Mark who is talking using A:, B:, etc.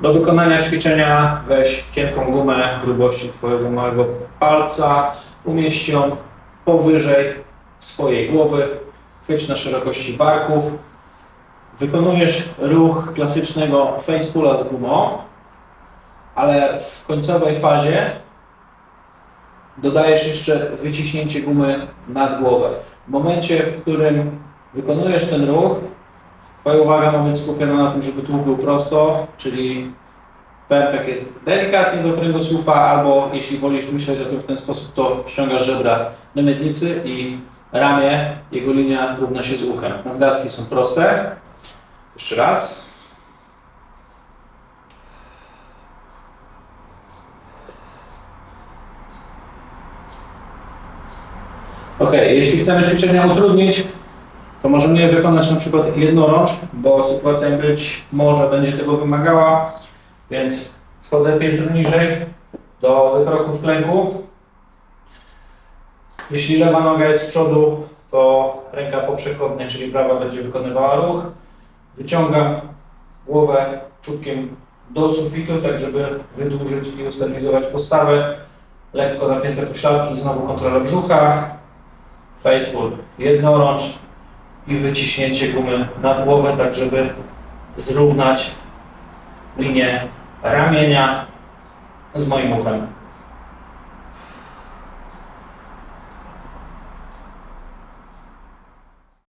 A: Do wykonania ćwiczenia weź cienką gumę grubości Twojego małego palca, umieść ją powyżej swojej głowy, chwyć na szerokości barków. Wykonujesz ruch klasycznego facepulla z gumą, ale w końcowej fazie dodajesz jeszcze wyciśnięcie gumy nad głowę. W momencie, w którym wykonujesz ten ruch, Twoja uwaga ma być skupiona na tym, żeby tułów był prosto, czyli pępek jest delikatnie do kręgosłupa, albo jeśli wolisz myśleć o tym w ten sposób, to ściągasz żebra do miednicy i ramię, jego linia równa się z uchem. Nadgarstki są proste. Jeszcze raz. Ok, jeśli chcemy ćwiczenia utrudnić, to możemy je wykonać na przykład jednorącz, bo sytuacja być może będzie tego wymagała, więc schodzę piętro niżej do wykroku w klęku. Jeśli lewa noga jest z przodu, to ręka poprzechodnia, czyli prawa będzie wykonywała ruch. Wyciągam głowę czubkiem do sufitu, tak żeby wydłużyć i ustabilizować postawę. Lekko napięte pośladki, znowu kontrola brzucha. Facepull jednorącz i wyciśnięcie gumy nad głowę, tak żeby zrównać linię ramienia z moim uchem.